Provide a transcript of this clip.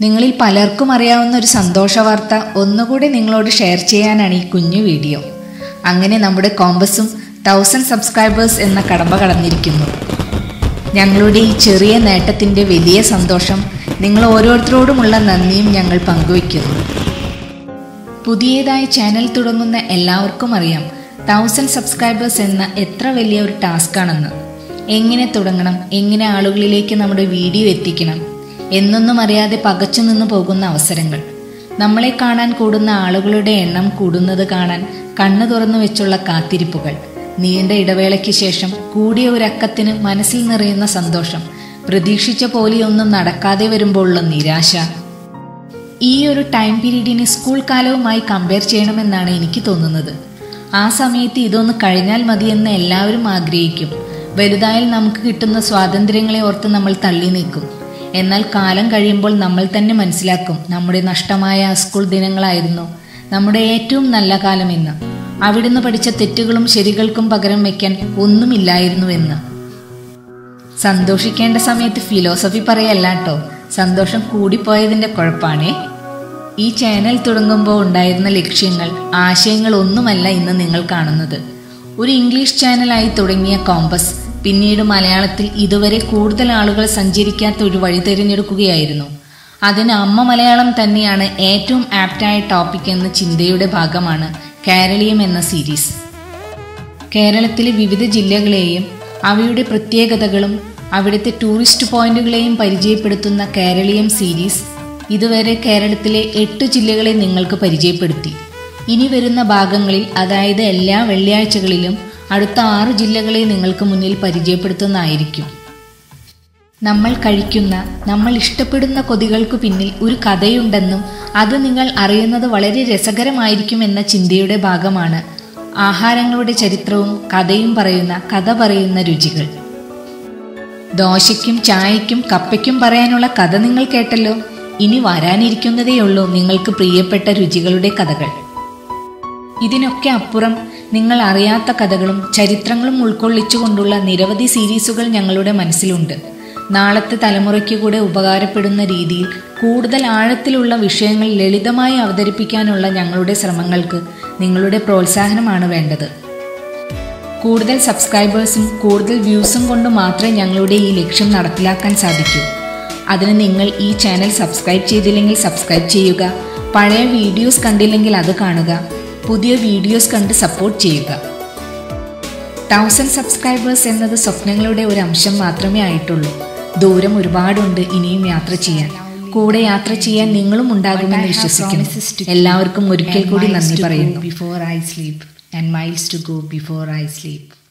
നിങ്ങളിൽ പലർക്കും അറിയാവുന്ന ഒരു സന്തോഷ വാർത്ത ഒന്നുകൂടി നിങ്ങളോട് ഷെയർ ചെയ്യാനാണ് ഈ കുഞ്ഞു വീഡിയോ അങ്ങനെ നമ്മുടെ കോമ്പസും തൗസൻഡ് സബ്സ്ക്രൈബേഴ്സ് എന്ന കടമ്പ കടന്നിരിക്കുന്നു. ഞങ്ങളുടെ ഈ ചെറിയ നേട്ടത്തിന്റെ വലിയ സന്തോഷം നിങ്ങൾ ഓരോരുത്തരോടുമുള്ള നന്ദിയും ഞങ്ങൾ പങ്കുവയ്ക്കുന്നു. പുതിയതായി ചാനൽ തുടങ്ങുന്ന എല്ലാവർക്കും അറിയാം തൗസൻഡ് സബ്സ്ക്രൈബേഴ്സ് എന്ന എത്ര വലിയ ഒരു ടാസ്ക്കാണെന്ന് എങ്ങനെ തുടങ്ങണം എങ്ങനെ ആളുകളിലേക്ക് നമ്മുടെ വീഡിയോ എത്തിക്കണം എന്നൊന്നും അറിയാതെ പകച്ചു നിന്ന് പോകുന്ന അവസരങ്ങൾ. നമ്മളെ കാണാൻ കൂടുന്ന ആളുകളുടെ എണ്ണം കൂടുന്നത് കാണാൻ കണ്ണു തുറന്നു വെച്ചുള്ള കാത്തിരിപ്പുകൾ. നീണ്ട ഇടവേളയ്ക്ക് ശേഷം കൂടിയ ഒരക്കത്തിന് മനസ്സിൽ നിറയുന്ന സന്തോഷം. പ്രതീക്ഷിച്ച പോലെയൊന്നും നടക്കാതെ വരുമ്പോഴുള്ള നിരാശ. ഈ ഒരു ടൈം പീരീഡിനെ സ്കൂൾ കാലവുമായി കമ്പയർ ചെയ്യണമെന്നാണ് എനിക്ക് തോന്നുന്നത്. ആ സമയത്ത് ഇതൊന്ന് കഴിഞ്ഞാൽ മതിയെന്ന് എല്ലാവരും ആഗ്രഹിക്കും. വലുതായാൽ നമുക്ക് കിട്ടുന്ന സ്വാതന്ത്ര്യങ്ങളെ ഓർത്ത് നമ്മൾ തള്ളി നീക്കും. എന്നാൽ കാലം കഴിയുമ്പോൾ നമ്മൾ തന്നെ മനസ്സിലാക്കും നമ്മുടെ നഷ്ടമായ സ്കൂൾ ദിനങ്ങളായിരുന്നു. നമ്മുടെ ഏറ്റവും നല്ല കാലം കാലമെന്ന് അവിടുന്ന് പഠിച്ച തെറ്റുകളും ശരികൾക്കും പകരം വയ്ക്കാൻ ഒന്നുമില്ലായിരുന്നുവെന്ന്. സന്തോഷിക്കേണ്ട സമയത്ത് ഫിലോസഫി പറയല്ലാട്ടോ. സന്തോഷം കൂടിപ്പോയതിന്റെ കുഴപ്പാണേ. ഈ ചാനൽ തുടങ്ങുമ്പോൾ ഉണ്ടായിരുന്ന ലക്ഷ്യങ്ങൾ ആശയങ്ങൾ ഒന്നുമല്ല ഇന്ന് നിങ്ങൾ കാണുന്നത്. ഒരു ഇംഗ്ലീഷ് ചാനലായി തുടങ്ങിയ കോമ്പസ് പിന്നീട് മലയാളത്തിൽ ഇതുവരെ കൂടുതൽ ആളുകൾ സഞ്ചരിക്കാത്ത ഒരു വഴി തിരഞ്ഞെടുക്കുകയായിരുന്നു. അതിന് അമ്മ മലയാളം തന്നെയാണ് ഏറ്റവും ആപ്റ്റായ ടോപ്പിക് എന്ന ചിന്തയുടെ ഭാഗമാണ് കേരളീയം എന്ന സീരീസ്. കേരളത്തിലെ വിവിധ ജില്ലകളെയും അവയുടെ പ്രത്യേകതകളും അവിടുത്തെ ടൂറിസ്റ്റ് പോയിന്റുകളെയും പരിചയപ്പെടുത്തുന്ന കേരളീയം സീരീസ് ഇതുവരെ കേരളത്തിലെ എട്ട് ജില്ലകളെ നിങ്ങൾക്ക് പരിചയപ്പെടുത്തി. ഇനി വരുന്ന ഭാഗങ്ങളിൽ അതായത് എല്ലാ വെള്ളിയാഴ്ചകളിലും അടുത്ത ആറ് ജില്ലകളെ നിങ്ങൾക്ക് മുന്നിൽ പരിചയപ്പെടുത്തുന്നതായിരിക്കും. നമ്മൾ കഴിക്കുന്ന നമ്മൾ ഇഷ്ടപ്പെടുന്ന കൊതികൾക്കു പിന്നിൽ ഒരു കഥയുണ്ടെന്നും അത് നിങ്ങൾ അറിയുന്നത് വളരെ രസകരമായിരിക്കും എന്ന ചിന്തയുടെ ഭാഗമാണ്. ആഹാരങ്ങളുടെ ചരിത്രവും കഥയും പറയുന്ന കഥ പറയുന്ന രുചികൾ. ദോശയ്ക്കും ചായയ്ക്കും കപ്പയ്ക്കും പറയാനുള്ള കഥ നിങ്ങൾ കേട്ടല്ലോ? ഇനി വരാനിരിക്കുന്നതേയുള്ളൂ നിങ്ങൾക്ക് പ്രിയപ്പെട്ട രുചികളുടെ കഥകൾ. ഇതിനൊക്കെ അപ്പുറം നിങ്ങൾ അറിയാത്ത കഥകളും ചരിത്രങ്ങളും ഉൾക്കൊള്ളിച്ചുകൊണ്ടുള്ള നിരവധി സീരീസുകൾ ഞങ്ങളുടെ മനസ്സിലുണ്ട്. നാളത്തെ തലമുറയ്ക്ക് കൂടെ ഉപകാരപ്പെടുന്ന രീതിയിൽ കൂടുതൽ ആഴത്തിലുള്ള വിഷയങ്ങൾ ലളിതമായി അവതരിപ്പിക്കാനുള്ള ഞങ്ങളുടെ ശ്രമങ്ങൾക്ക് നിങ്ങളുടെ പ്രോത്സാഹനമാണ് വേണ്ടത്. കൂടുതൽ സബ്സ്ക്രൈബേഴ്സും കൂടുതൽ വ്യൂസും കൊണ്ട് മാത്രമേ ഞങ്ങളുടെ ഈ ലക്ഷ്യം നടപ്പിലാക്കാൻ സാധിക്കൂ. അതിന് നിങ്ങൾ ഈ ചാനൽ സബ്സ്ക്രൈബ് ചെയ്തില്ലെങ്കിൽ സബ്സ്ക്രൈബ് ചെയ്യുക പഴയ വീഡിയോസ് കണ്ടില്ലെങ്കിൽ അത് കാണുക പുതിയ വീഡിയോസ് കണ്ട് സപ്പോർട്ട് ചെയ്യുക. തൗസൻഡ് സബ്സ്ക്രൈബേഴ്സ് എന്നത് സ്വപ്നങ്ങളുടെ ഒരു അംശം മാത്രമേ ആയിട്ടുള്ളൂ. ദൂരം ഒരുപാടുണ്ട് ഇനിയും യാത്ര ചെയ്യാൻ. കൂടെ യാത്ര ചെയ്യാൻ നിങ്ങളും ഉണ്ടാകുമെന്ന് വിശ്വസിക്കുന്നു. എല്ലാവർക്കും ഒരിക്കൽ കൂടി നന്ദി പറയുന്നു. Before I sleep and miles to go before I sleep.